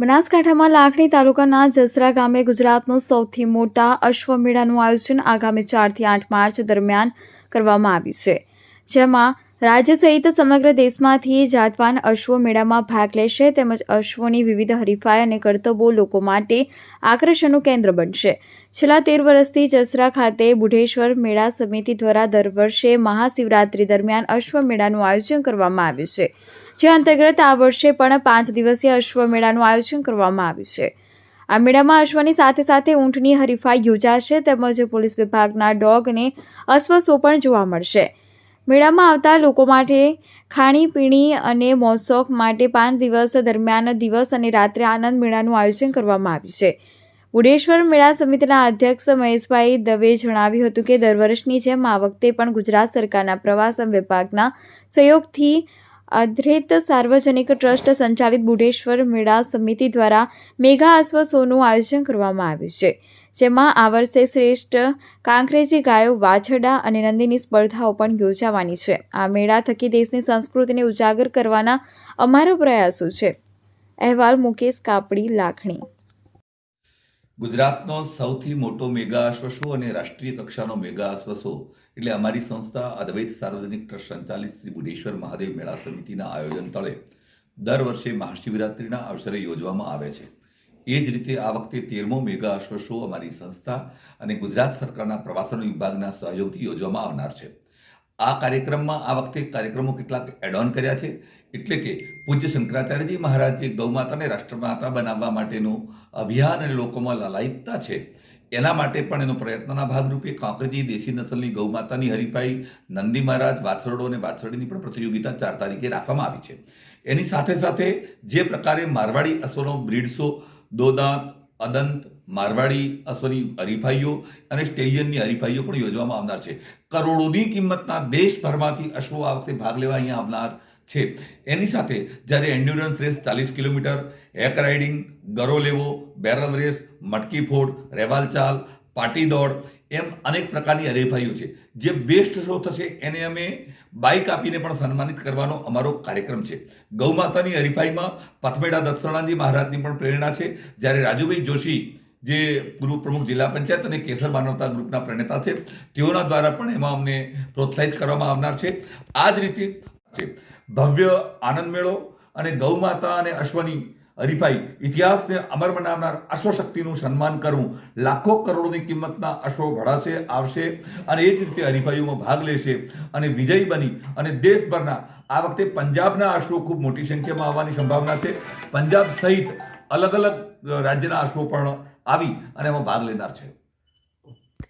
બનાસકાંઠામાં લાખણી તાલુકાના જસરા ગામે ગુજરાતનું સૌથી મોટા અશ્વમેળાનું આયોજન આગામી ચારથી આઠ માર્ચ દરમિયાન કરવામાં આવ્યું છે, જેમાં રાજ્ય સહિત સમગ્ર દેશમાંથી જાતવાન અશ્વ મેળામાં ભાગ લેશે તેમજ અશ્વોની વિવિધ હરીફાઈ અને કરતબો લોકો માટે આકર્ષણનું કેન્દ્ર બનશે. છેલ્લા તેર વર્ષથી જસરા ખાતે બુઢેશ્વર મેળા સમિતિ દ્વારા દર વર્ષે મહાશિવરાત્રી દરમિયાન અશ્વ મેળાનું આયોજન કરવામાં આવ્યું છે. જે અંતર્ગત આ વર્ષે પણ પાંચ દિવસીય અશ્વ મેળાનું આયોજન કરવામાં આવ્યું છે. આ મેળામાં અશ્વની સાથે સાથે ઊંટની હરીફાઈ યોજાશે તેમજ પોલીસ વિભાગના ડોગ અને અશ્વ શો પણ જોવા મળશે. મેળામાં આવતા લોકો માટે ખાણીપીણી અને મોસોક માટે પાંચ દિવસ દરમિયાન દિવસ અને રાત્રે આનંદ મેળાનું આયોજન કરવામાં આવ્યું છે. બુડેશ્વર મેળા સમિતિના અધ્યક્ષ મહેશભાઈ દવે જણાવ્યું હતું કે, દર વર્ષની જેમ આ વખતે પણ ગુજરાત સરકારના પ્રવાસન વિભાગના સહયોગથી અધ્રેત સાર્વજનિક ટ્રસ્ટ સંચાલિત બુઢેશ્વર મેળા સમિતિ દ્વારા મેગા અશ્વ શોનું આયોજન કરવામાં આવ્યું છે, જેમાં આ વર્ષે શ્રેષ્ઠ કાંકરેજી ગાયો વાછરડા અને નંદીની સ્પર્ધાઓ પણ યોજાવાની છે. આ મેળા થકી દેશની સંસ્કૃતિને ઉજાગર કરવાના અમારો પ્રયાસો છે. અહેવાલ મુકેશ કાપડી, લાખણી. ગુજરાતનો સૌથી મોટો મેગા અશ્વશો અને રાષ્ટ્રીય કક્ષાનો મેગા અશ્વશો એટલે અમારી સંસ્થા અદ્વૈત સાર્વજનિક ટ્રસ્ટ સંચાલિત શ્રી બુડેશ્વર મહાદેવ મેળા સમિતિના આયોજન તળે દર વર્ષે મહાશિવરાત્રિના અવસરે યોજવામાં આવે છે. એ જ રીતે આ વખતે તેરમો મેગા અશ્વશો અમારી સંસ્થા અને ગુજરાત સરકારના પ્રવાસન વિભાગના સહયોગથી યોજવામાં આવનાર છે. આ કાર્યક્રમમાં આ વખતે કાર્યક્રમો કેટલાક એડ ઓન કર્યા છે. એટલે કે પૂજ્ય શંકરાચાર્યજી મહારાજે ગૌમાતાને રાષ્ટ્રમાતા બનાવવા માટેનું અભિયાન અને લોકોમાં લાલાયિકતા છે. એના માટે પણ એનો પ્રયત્નના ભાગરૂપે કાંકરજી દેશી નસલની ગૌમાતાની હરીફાઈ નંદી મહારાજ વાછરડો અને વાછરડીની પણ પ્રતિયોગિતા ચાર તારીખે રાખવામાં આવી છે. એની સાથે સાથે જે પ્રકારે મારવાડી અશ્વનો બ્રીડસો, દોદાંત, અદંત, મારવાડી અશ્વની હરીફાઈઓ અને સ્ટેલિયનની હરીફાઈઓ પણ યોજવામાં આવનાર છે. કરોડોની કિંમતના દેશભરમાંથી અશ્વો આ વખતે ભાગ લેવા અહીંયા આવનાર છે. એની સાથે જ્યારે એન્ડ્યુરન્સ રેસ ચાલીસ કિલોમીટર એક રાઇડિંગ ગરો લેવો બેરલ રેસ મટકી ફોડ, રેવાલ ચાલ, પાટી દોડ એમ અનેક પ્રકારની હરીફાઈઓ છે. જે બેસ્ટ શો થશે એને અમે બાઇક આપીને પણ સન્માનિત કરવાનો અમારો કાર્યક્રમ છે. ગૌમાતાની હરીફાઈમાં પથમેડા દક્ષણાજી મહારાજની પણ પ્રેરણા છે. જ્યારે રાજુભાઈ જોશી, જે ગૃહ પ્રમુખ જિલ્લા પંચાયત અને કેસર માનવતા ગ્રુપના પ્રણેતા છે, તેઓના દ્વારા પણ એમાં અમને પ્રોત્સાહિત કરવામાં આવનાર છે. આ જ રીતે છે ભવ્ય આનંદ મેળો અને ગૌમાતા અને અશ્વની હરીફાઈ ઇતિહાસને અમર બનાવનાર અશ્વશક્તિનું સન્માન કરવું લાખો કરોડોની કિંમતના અશ્વો ભળાશે આવશે અને એ જ રીતે હરીફાઈઓમાં ભાગ લેશે અને વિજય બની અને દેશભરના આ વખતે પંજાબના અશ્વો ખૂબ મોટી સંખ્યામાં આવવાની સંભાવના છે. પંજાબ સહિત અલગ અલગ રાજ્યના અશ્વો પણ આવી અને એમાં ભાગ લેનાર છે.